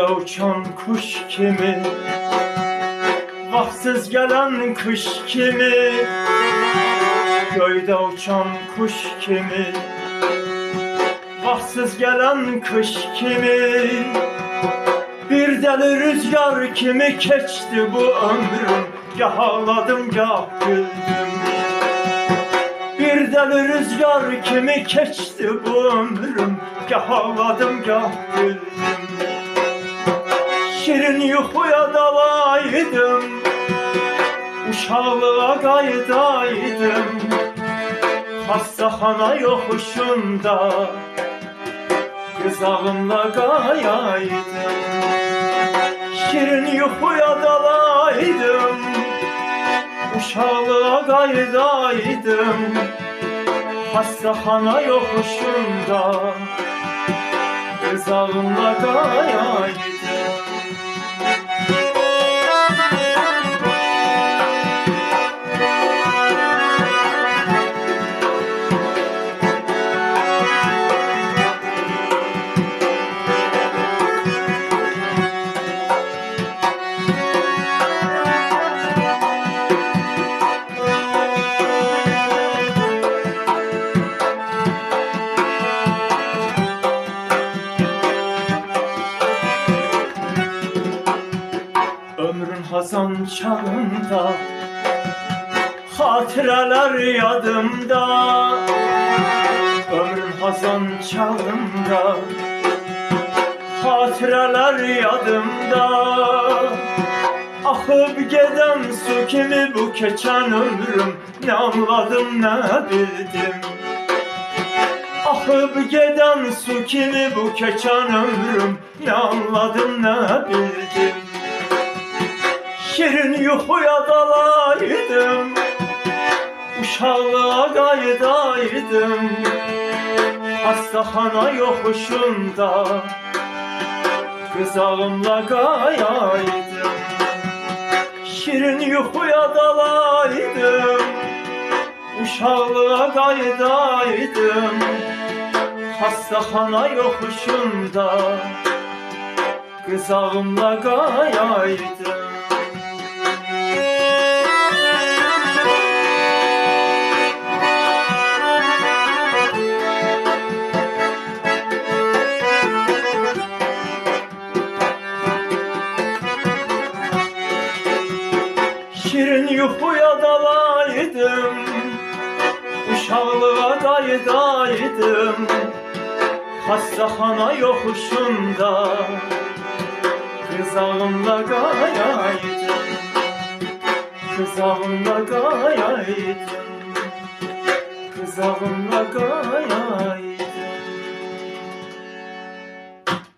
Göyde uçan kuş kimi? Vaxtsız gelen kış kimi? Göyde uçan kuş kimi? Vaxtsız gelen kış kimi? Bir deli rüzgar kimi keçti bu ömrüm? Gah ağladım gah güldüm. Bir deli rüzgar kimi keçti bu ömrüm? Gah ağladım gah güldüm Şirin yuxuya dalaydım. Uşaqlığa qaydaydım Xastaxana yoxuşunda Qızağımla qayaydım Şirin yuxuya dalaydım. Uşaqlığa qaydaydım Xastaxana yoxuşunda Qızağımla qayaydım Ömrün hazan çağında Hatıralar yadımda. Ömrün hazan çağında Hatıralar yadımda. Akıp geden su kimi bu keçen ömrüm? Ne anladım ne bildim? Akıp geden su kimi bu keçen ömrüm? Ne anladım ne bildim Şirin yuxuya dalaydım Uşaqlığa qaydaydım Hastaxana yoxuşunda Qızağımla qayaydım Şirin yuxuya dalaydım Uşaqlığa qaydaydım Hastaxana yoxuşunda Qızağımla qayaydım Şirin yuxuya dalaydım Uşaqlığa qaydaydım Xastaxana yoxuşunda Qızağımla qayaydım Qızağımla qayaydım Qızağımla qayaydım